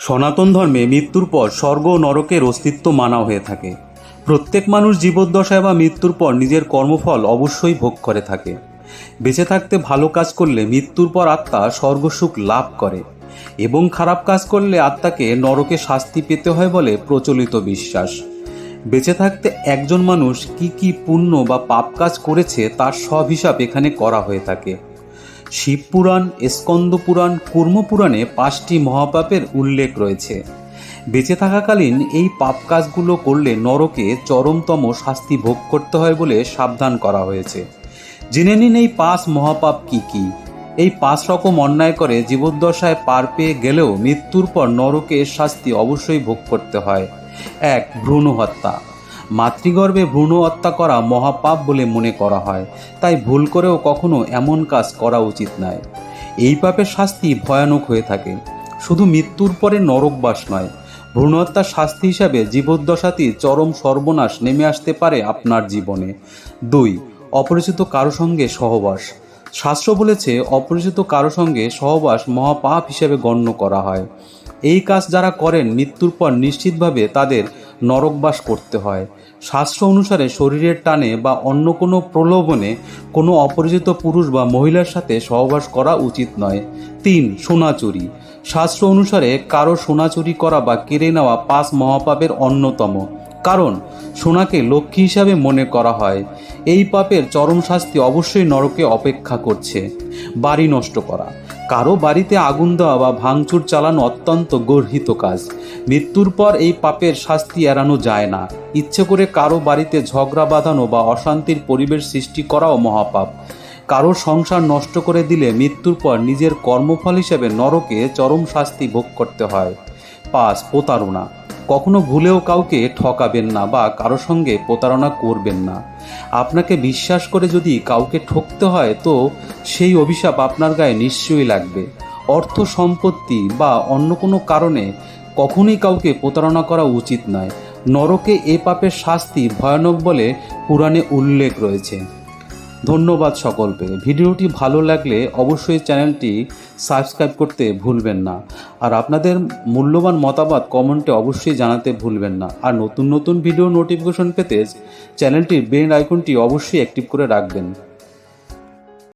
সনাতন ধর্মে মৃত্যুর পর স্বর্গ ও নরকের অস্তিত্ব মানা হয়ে থাকে। প্রত্যেক মানুষ জীবদ্দশায় বা মৃত্যুর পর নিজের কর্মফল অবশ্যই ভোগ করে থাকে। বেঁচে থাকতে ভালো কাজ করলে মৃত্যুর পর আত্মা স্বর্গসুখ লাভ করে এবং খারাপ কাজ করলে আত্মাকে নরকে শাস্তি পেতে হয় বলে প্রচলিত বিশ্বাস। বেঁচে থাকতে একজন মানুষ কি কি পুণ্য বা পাপ কাজ করেছে তার সব হিসাব এখানে করা হয়ে থাকে। শিবপুরাণ স্কন্দ পুরাণ কুর্মপুরাণে পাঁচটি মহাপাপের উল্লেখ রয়েছে। বেঁচে থাকাকালীন এই পাপ কাজগুলো করলে নরকে চরমতম শাস্তি ভোগ করতে হয় বলে সাবধান করা হয়েছে। জেনে নিন এই পাঁচ মহাপাপ কি কি। এই পাঁচ রকম অন্যায় করে জীবদ্দশায় পার পেয়ে গেলেও মৃত্যুর পর নরকে শাস্তি অবশ্যই ভোগ করতে হয়। এক ভ্রূণ হত্যা মাতৃগর্ভে ভ্রূণ হত্যা করা মহাপাপ বলে মনে করা হয়। তাই ভুল করেও কখনো এমন কাজ করা উচিত নয়। এই পাপের শাস্তি ভয়ানক হয়ে থাকে। শুধু মৃত্যুর পরে নরকবাস নয়, ভ্রূণ হত্যার শাস্তি হিসাবে জীবদ্দশাতেই চরম সর্বনাশ নেমে আসতে পারে আপনার জীবনে। দুই, অপরিচিত কারও সঙ্গে সহবাস। শাস্ত্র বলেছে, অপরিচিত কারও সঙ্গে সহবাস মহাপাপ হিসেবে গণ্য করা হয়। এই কাজ যারা করেন, মৃত্যুর পর নিশ্চিতভাবে তাদের নরকবাস করতে হয়। শাস্ত্র অনুসারে শরীরের টানে বা অন্য কোনো প্রলোভনে কোনো অপরিচিত পুরুষ বা মহিলার সাথে সহবাস করা উচিত নয়। তিন সোনা চুরি শাস্ত্র অনুসারে কারও সোনা চুরি করা বা কেড়ে নেওয়া পাঁচ মহাপাপের অন্যতম। কারণ সোনাকে লক্ষ্মী হিসাবে মনে করা হয়। এই পাপের চরম শাস্তি অবশ্যই নরকে অপেক্ষা করছে। বাড়ি নষ্ট করা। কারও বাড়িতে আগুন দেওয়া বা ভাঙচুর চালানো অত্যন্ত গর্হিত কাজ। মৃত্যুর পর এই পাপের শাস্তি এড়ানো যায় না। ইচ্ছে করে কারও বাড়িতে ঝগড়া বাঁধানো বা অশান্তির পরিবেশ সৃষ্টি করাও মহাপাপ। কারও সংসার নষ্ট করে দিলে মৃত্যুর পর নিজের কর্মফল হিসেবে নরকে চরম শাস্তি ভোগ করতে হয়। পাঁচ, প্রতারণা। কখনো ভুলেও কাউকে ঠকাবেন না বা কারও সঙ্গে প্রতারণা করবেন না। আপনাকে বিশ্বাস করে যদি কাউকে ঠকতে হয় তো সেই অভিশাপ আপনার গায়ে নিশ্চয়ই লাগবে। অর্থ সম্পত্তি বা অন্য কোনো কারণে কখনোই কাউকে প্রতারণা করা উচিত নয়। নরকে এ পাপের শাস্তি ভয়ানক বলে পুরাণে উল্লেখ রয়েছে। ধন্যবাদ সকলকে। ভিডিওটি ভালো লাগলে অবশ্যই চ্যানেলটি সাবস্ক্রাইব করতে ভুলবেন না। আর আপনাদের মূল্যবান মতামত কমেন্টে অবশ্যই জানাতে ভুলবেন না। আর নতুন নতুন ভিডিও নোটিফিকেশন পেতে চ্যানেলটির বেল আইকনটি অবশ্যই অ্যাক্টিভ করে রাখবেন।